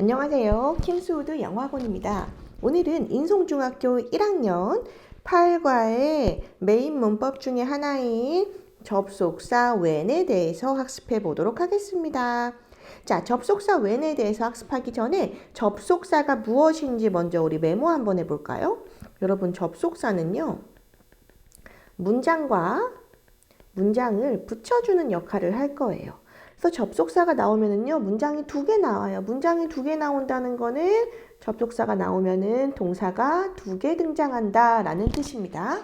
안녕하세요. 킹스우드 영어학원입니다. 오늘은 인송중학교 1학년 8과의 메인 문법 중에 하나인 접속사 when에 대해서 학습해 보도록 하겠습니다. 자, 접속사 when에 대해서 학습하기 전에 접속사가 무엇인지 먼저 우리 메모 한번 해볼까요? 여러분, 접속사는요, 문장과 문장을 붙여주는 역할을 할 거예요. 그래서 접속사가 나오면은요, 문장이 두 개 나와요. 문장이 두 개 나온다는 거는 접속사가 나오면은 동사가 두 개 등장한다 라는 뜻입니다.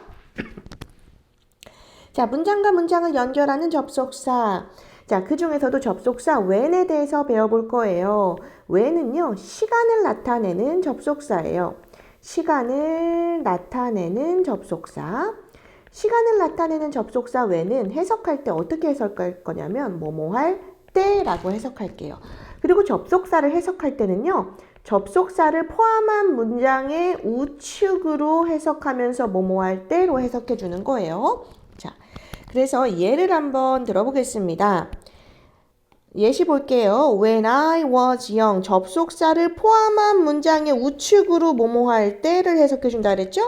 자, 문장과 문장을 연결하는 접속사. 자, 그 중에서도 접속사 when에 대해서 배워볼 거예요. when은요, 시간을 나타내는 접속사예요. 시간을 나타내는 접속사. 시간을 나타내는 접속사 when은 해석할 때 어떻게 해석할 거냐면 뭐뭐 할 때라고 해석할게요. 그리고 접속사를 해석할 때는요. 접속사를 포함한 문장의 우측으로 해석하면서 뭐뭐 할 때로 해석해 주는 거예요. 자, 그래서 예를 한번 들어보겠습니다. 예시 볼게요. When I was young 접속사를 포함한 문장의 우측으로 뭐뭐 할 때를 해석해 준다 그랬죠?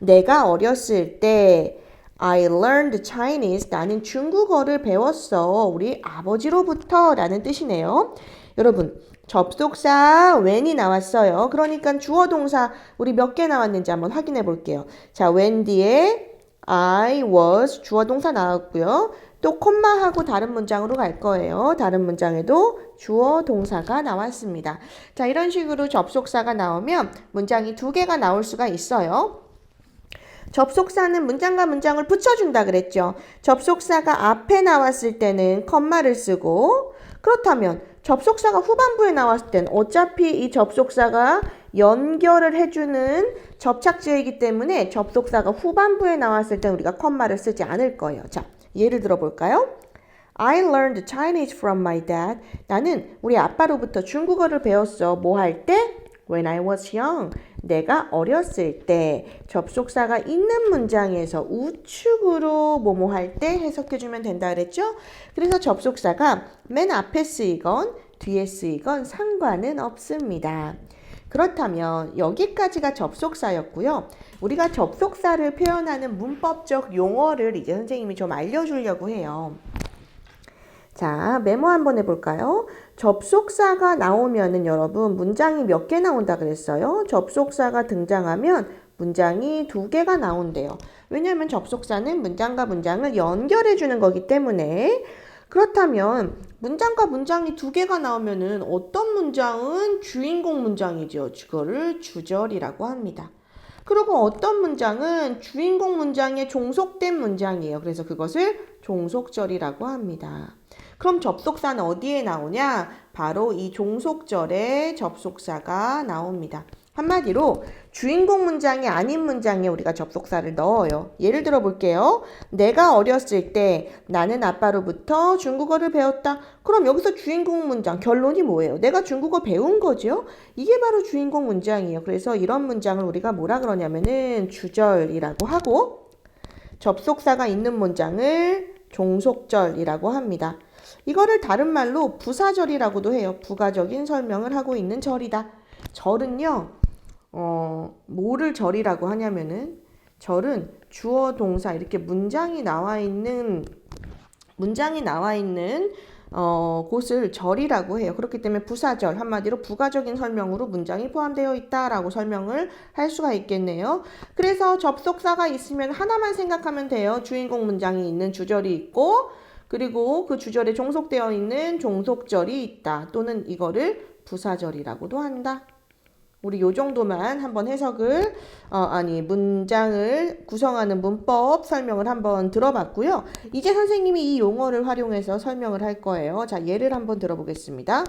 내가 어렸을 때 I learned Chinese. 나는 중국어를 배웠어. 우리 아버지로부터 라는 뜻이네요. 여러분, 접속사 when이 나왔어요. 그러니까 주어 동사 우리 몇 개 나왔는지 한번 확인해 볼게요. 자, when 뒤에 I was 주어 동사 나왔고요. 또 콤마하고 다른 문장으로 갈 거예요. 다른 문장에도 주어 동사가 나왔습니다. 자, 이런 식으로 접속사가 나오면 문장이 두 개가 나올 수가 있어요. 접속사는 문장과 문장을 붙여준다 그랬죠. 접속사가 앞에 나왔을 때는 컴마를 쓰고 그렇다면 접속사가 후반부에 나왔을 땐 어차피 이 접속사가 연결을 해주는 접착제이기 때문에 접속사가 후반부에 나왔을 땐 우리가 컴마를 쓰지 않을 거예요. 자, 예를 들어 볼까요? I learned Chinese from my dad. 나는 우리 아빠로부터 중국어를 배웠어. 뭐 할 때? When I was young. 내가 어렸을 때 접속사가 있는 문장에서 우측으로 뭐뭐 할 때 해석해 주면 된다 그랬죠? 그래서 접속사가 맨 앞에 쓰이건 뒤에 쓰이건 상관은 없습니다. 그렇다면 여기까지가 접속사였고요. 우리가 접속사를 표현하는 문법적 용어를 이제 선생님이 좀 알려주려고 해요. 자, 메모 한번 해볼까요? 접속사가 나오면은 여러분 문장이 몇 개 나온다 그랬어요? 접속사가 등장하면 문장이 두 개가 나온대요. 왜냐하면 접속사는 문장과 문장을 연결해 주는 거기 때문에 그렇다면 문장과 문장이 두 개가 나오면은 어떤 문장은 주인공 문장이죠. 그거를 주절이라고 합니다. 그리고 어떤 문장은 주인공 문장에 종속된 문장이에요. 그래서 그것을 종속절이라고 합니다. 그럼 접속사는 어디에 나오냐? 바로 이 종속절에 접속사가 나옵니다. 한마디로 주인공 문장이 아닌 문장에 우리가 접속사를 넣어요. 예를 들어 볼게요. 내가 어렸을 때 나는 아빠로부터 중국어를 배웠다. 그럼 여기서 주인공 문장 결론이 뭐예요? 내가 중국어 배운 거죠? 이게 바로 주인공 문장이에요. 그래서 이런 문장을 우리가 뭐라 그러냐면은 주절이라고 하고 접속사가 있는 문장을 종속절이라고 합니다. 이거를 다른 말로 부사절이라고도 해요. 부가적인 설명을 하고 있는 절이다. 절은요, 어, 뭐를 절이라고 하냐면은, 절은 주어, 동사, 이렇게 문장이 나와 있는, 문장이 나와 있는, 어, 곳을 절이라고 해요. 그렇기 때문에 부사절, 한마디로 부가적인 설명으로 문장이 포함되어 있다라고 설명을 할 수가 있겠네요. 그래서 접속사가 있으면 하나만 생각하면 돼요. 주인공 문장이 있는 주절이 있고, 그리고 그 주절에 종속되어 있는 종속절이 있다. 또는 이거를 부사절이라고도 한다. 우리 요 정도만 한번 해석을 어, 아니 문장을 구성하는 문법 설명을 한번 들어봤고요. 이제 선생님이 이 용어를 활용해서 설명을 할 거예요. 자, 예를 한번 들어보겠습니다.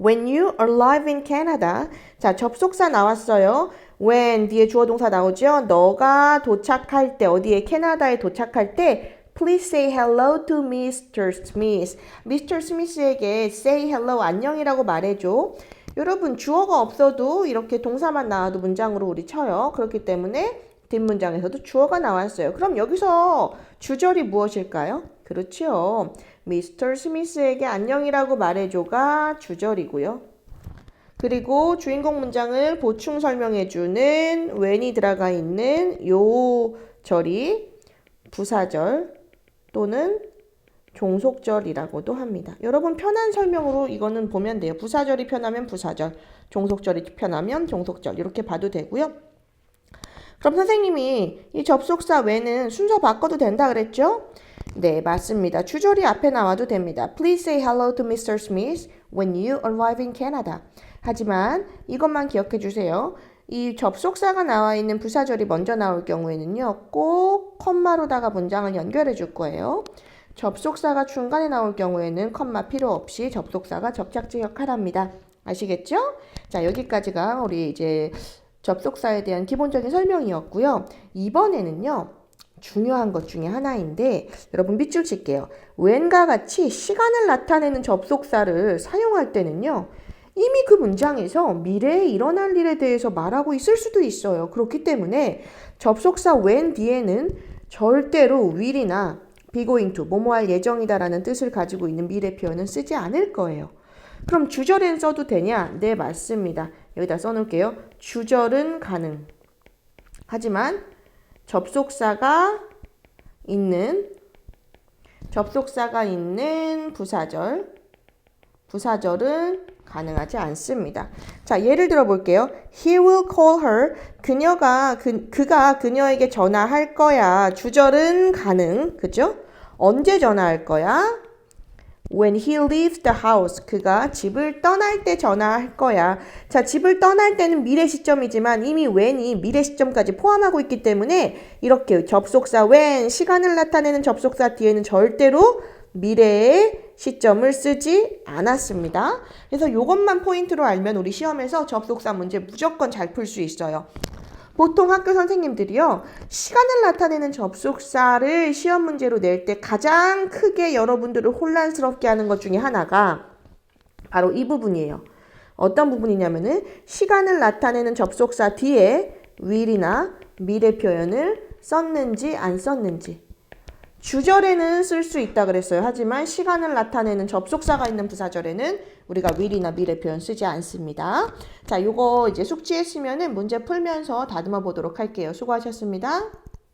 When you arrive in Canada. 자, 접속사 나왔어요. When 뒤에 주어 동사 나오죠. 너가 도착할 때 어디에 캐나다에 도착할 때 Please say hello to Mr. Smith. Mr. Smith에게 say hello 안녕이라고 말해줘. 여러분 주어가 없어도 이렇게 동사만 나와도 문장으로 우리 쳐요. 그렇기 때문에 뒷문장에서도 주어가 나왔어요. 그럼 여기서 주절이 무엇일까요? 그렇죠. 미스터 스미스에게 안녕이라고 말해줘가 주절이고요. 그리고 주인공 문장을 보충 설명해주는 when이 들어가 있는 요 절이 부사절 또는 종속절이라고도 합니다. 여러분 편한 설명으로 이거는 보면 돼요. 부사절이 편하면 부사절, 종속절이 편하면 종속절 이렇게 봐도 되고요. 그럼 선생님이 이 접속사 when은 순서 바꿔도 된다 그랬죠? 네, 맞습니다. 주절이 앞에 나와도 됩니다. Please say hello to Mr. Smith when you arrive in Canada. 하지만 이것만 기억해 주세요. 이 접속사가 나와 있는 부사절이 먼저 나올 경우에는요, 꼭 컴마로다가 문장을 연결해 줄 거예요. 접속사가 중간에 나올 경우에는 컴마 필요 없이 접속사가 접착제 역할합니다. 아시겠죠? 자, 여기까지가 우리 이제 접속사에 대한 기본적인 설명이었고요. 이번에는요. 중요한 것 중에 하나인데 여러분 밑줄 칠게요. when과 같이 시간을 나타내는 접속사를 사용할 때는요. 이미 그 문장에서 미래에 일어날 일에 대해서 말하고 있을 수도 있어요. 그렇기 때문에 접속사 when 뒤에는 절대로 will이나 be going to, 뭐뭐 할 예정이다라는 뜻을 가지고 있는 미래 표현은 쓰지 않을 거예요. 그럼 주절엔 써도 되냐? 네, 맞습니다. 여기다 써놓을게요. 주절은 가능. 하지만 접속사가 있는 접속사가 있는 부사절 부사절은 가능하지 않습니다. 자, 예를 들어 볼게요. He will call her. 그녀가 그, 그가 그녀에게 전화할 거야. 주절은 가능. 그죠? 언제 전화할 거야? When he leaves the house. 그가 집을 떠날 때 전화할 거야. 자, 집을 떠날 때는 미래 시점이지만 이미 when이 미래 시점까지 포함하고 있기 때문에 이렇게 접속사 when 시간을 나타내는 접속사 뒤에는 절대로 미래의 시점을 쓰지 않았습니다. 그래서 이것만 포인트로 알면 우리 시험에서 접속사 문제 무조건 잘 풀 수 있어요. 보통 학교 선생님들이요, 시간을 나타내는 접속사를 시험 문제로 낼 때 가장 크게 여러분들을 혼란스럽게 하는 것 중에 하나가 바로 이 부분이에요. 어떤 부분이냐면은 시간을 나타내는 접속사 뒤에 will이나 미래 표현을 썼는지 안 썼는지. 주절에는 쓸 수 있다 그랬어요. 하지만 시간을 나타내는 접속사가 있는 부사절에는 우리가 will이나 미래 표현 쓰지 않습니다. 자, 요거 이제 숙지했으면은 문제 풀면서 다듬어 보도록 할게요. 수고하셨습니다.